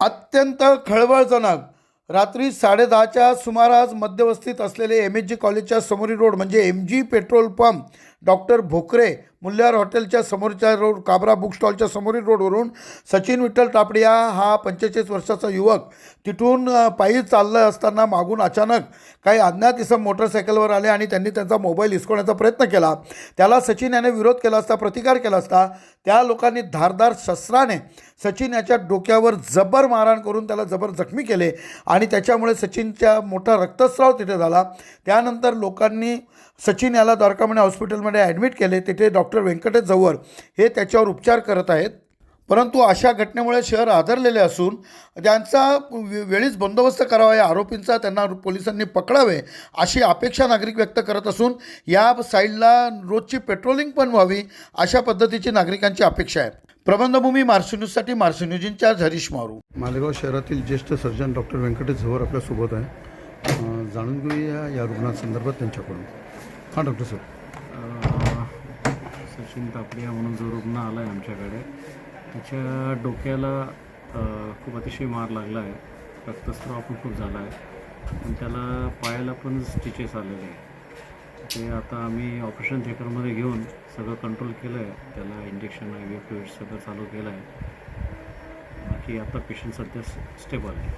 अत्यंत खळबळजनक. रात्री साडेदहाच्या सुमारास मध्यवस्थित असलेले एम एच जी कॉलेजच्या समोरी रोड म्हणजे M G petrol pump doctor Bhokre Mulyar हॉटेलच्या समोरच्या रोड काबरा बुक स्टॉलच्या समोरील रोडवरून सचिन विठ्ठल टापडिया हा पंचेचाळीस वर्षाचा युवक तिथून पायी चाललं असताना मागून अचानक काही अज्ञात इसम मोटरसायकलवर आले आणि त्यांनी त्यांचा मोबाईल हिसकवण्याचा प्रयत्न केला. त्याला सचिन याने विरोध केला असता प्रतिकार केला असता त्या लोकांनी धारदार शस्त्राने सचिन याच्या डोक्यावर जबर मारहाण करून त्याला जबर जखमी केले आणि त्याच्यामुळे सचिनच्या मोठा रक्तस्राव तिथे झाला. त्यानंतर लोकांनी सचिन याला द्वारकामणी हॉस्पिटलमध्ये ॲडमिट केले तिथे डॉक्टर व्यंकटेश जव्हर हे त्याच्यावर उपचार करत आहेत. परंतु अशा घटनेमुळे शहर आदरलेले असून त्यांचा वे- वेळीच बंदोबस्त करावा या आरोपींचा त्यांना पोलिसांनी पकडावे अशी अपेक्षा नागरिक व्यक्त करत असून या साईडला रोजची पेट्रोलिंग पण व्हावी अशा पद्धतीची नागरिकांची अपेक्षा आहे. प्रबंधभूमी मार्शी न्यूजसाठी मार्शी न्यूज हरीश मारू. मालेगाव शहरातील ज्येष्ठ सर्जन डॉक्टर व्यंकटेश झवर आपल्यासोबत आहे. जाणून घेऊया या रुग्णासंदर्भात त्यांच्याकडून. हां डॉक्टर साहेब. सचिन तापडिया म्हणून जो रुग्ण आला आहे आमच्याकडे त्याच्या डोक्याला खूप अतिशय मार लागला आहे रक्तस्राव पण खूप झाला आहे पण त्याला पायाला पण स्टिचेस आलेले आहे ते आता आम्ही ऑपरेशन थिएटरमध्ये घेऊन सगळं कंट्रोल केलं आहे त्याला इंजेक्शन आय व्ही फ्लुइड सगळं चालू केलं आहे बाकी आता पेशंट सध्या स्टेबल आहे.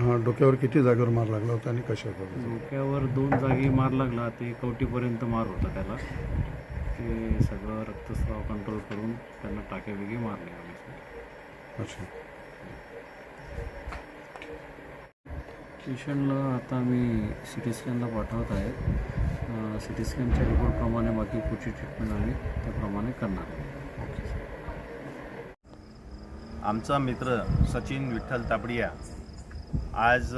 हां डोक्यावर किती जागेवर मार लागला होता आणि कशा डोक्यावर दोन जागी मार लागला. ते कवटीपर्यंत मार होता त्याला. ते सगळं रक्तस्राव कंट्रोल करून त्यांना टाक्याबिगी मारले आम्ही. अच्छा. पेशंटला आता आम्ही सी टी स्कॅनला पाठवत आहे. सी टी स्कॅनच्या रिपोर्टप्रमाणे बाकी पुढची ट्रीटमेंट आम्ही त्याप्रमाणे करणार आहे. आमचा मित्र सचिन विठ्ठल तापडिया आज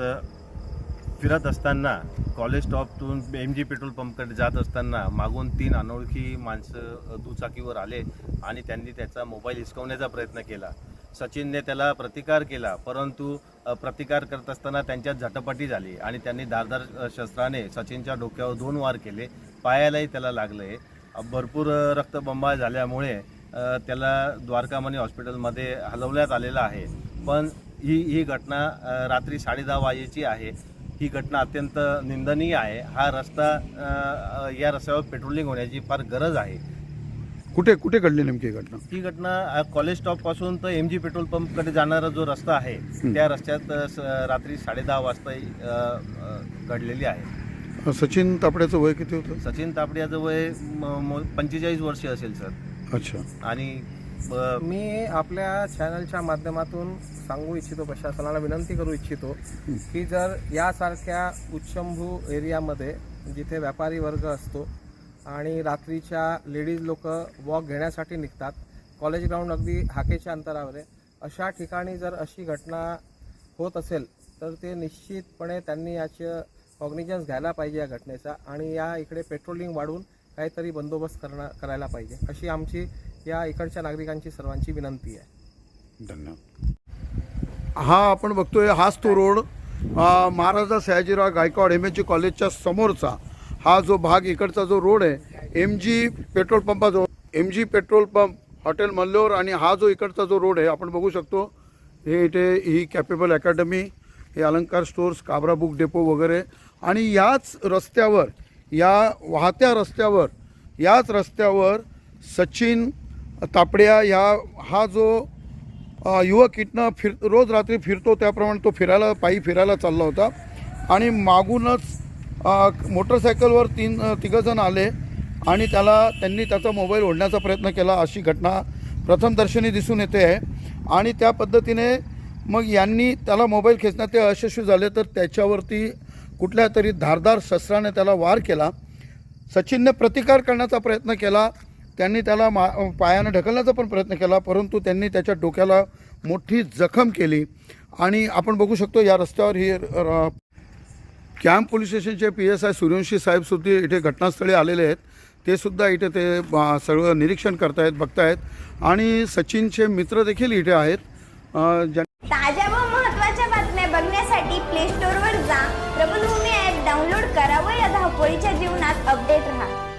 फिरत असताना कॉलेज स्टॉपतून एम जी पेट्रोल पंपकडे जात असताना मागून तीन अनोळखी माणसं दुचाकीवर आले आणि त्यांनी त्याचा मोबाईल हिसकवण्याचा प्रयत्न केला. सचिनने त्याला प्रतिकार केला परंतु प्रतिकार करत असताना त्यांच्यात झटापटी झाली आणि त्यांनी धारदार शस्त्राने सचिनच्या डोक्यावर दोन वार केले. पायालाही त्याला लागले. भरपूर रक्तबंबाळ झाल्यामुळे त्याला द्वारकामणी हॉस्पिटलमध्ये हलवण्यात आलेलं आहे. पण ही ही घटना रात्री साडेदहा वाजेची आहे. ही घटना अत्यंत निंदनीय आहे. हा रस्ता या रस्त्यावर पेट्रोलिंग होण्याची फार गरज आहे. कुठे कुठे घडली नेमकी ही घटना? ही घटना कॉलेज स्टॉपपासून तर एम जी पेट्रोल पंपकडे जाणारा जो रस्ता आहे त्या रस्त्यात रात्री साडेदहा वाजता अ, अ, घडलेली आहे. सचिन तापड्याचं वय किती होतं? सचिन तापडियाचं वय पंचेचाळीस वर्ष असेल सर. अच्छा. आणि मी आपल्या चॅनलच्या माध्यमातून सांगू इच्छितो प्रशासनाला विनंती करू इच्छितो की जर यासारख्या उच्चंभू एरियामध्ये जिथे व्यापारी वर्ग असतो आणि रात्रीच्या लेडीज लोक वॉक घेण्यासाठी निघतात कॉलेज ग्राउंड अगदी हाकेच्या अंतरावर आहे अशा ठिकाणी जर अशी घटना होत असेल तर ते निश्चितपणे त्यांनी याचं कॉग्निजन्स घ्यायला पाहिजे या घटनेचा आणि या इकडे पेट्रोलिंग वाढवून काहीतरी बंदोबस्त करणं करायला पाहिजे. अशी आमची या इकडच्या नागरिकांची सर्वांची विनंती आहे. धन्यवाद. हा आपण बघतोय हाच तो road Maharaja Sayajirao Gaikwad M H G कॉलेजच्या समोरचा. हा जो भाग इकडचा जो रोड आहे M G petrol पंपाजवळ M G petrol pump hotel Mallor आणि हा जो इकडचा जो रोड आहे आपण बघू शकतो. हे इथे ही कॅपेबल अकॅडमी हे अलंकार स्टोर्स काबरा बुक डेपो वगैरे. आणि याच रस्त्यावर या वाहत्या रस्त्यावर याच रस्त्यावर सचिन तापड्या ह्या हा जो युवक इथनं फिर रोज रात्री फिरतो त्याप्रमाणे तो फिरायला पायी फिरायला चालला होता. आणि मागूनच मोटरसायकलवर तीन तिघंजण आले आणि त्याला त्यांनी त्याचा मोबाईल ओढण्याचा प्रयत्न केला अशी घटना प्रथमदर्शनी दिसून येते आहे. आणि त्या पद्धतीने मग यांनी त्याला मोबाईल खेचण्यात ते अयशस्वी झाले तर त्याच्यावरती कुठल्या तरी धारदार शस्त्राने त्याला वार केला. सचिनने प्रतिकार करण्याचा प्रयत्न केला. त्यांनी त्याला मा पायानं ढकलण्याचा पण प्रयत्न केला परंतु त्यांनी त्याच्या डोक्याला मोठी जखम केली. आणि आपण बघू शकतो या रस्त्यावर ही कॅम्प पोलीस स्टेशनचे पी एस आय सूर्यवंशी साहेबसुद्धा इथे घटनास्थळी आलेले आहेत. ते सुद्धा इथे ते सगळं निरीक्षण करतायत बघतायत. आणि सचिनचे मित्र देखील इथे आहेत. ज्या ताज्या व महत्त्वाच्या बातम्या बघण्यासाठी प्ले स्टोअरवर जा. प्रबलभूमी ॲप डाउनलोड करा व या धावपळीच्या जीवनात अपडेट राहा.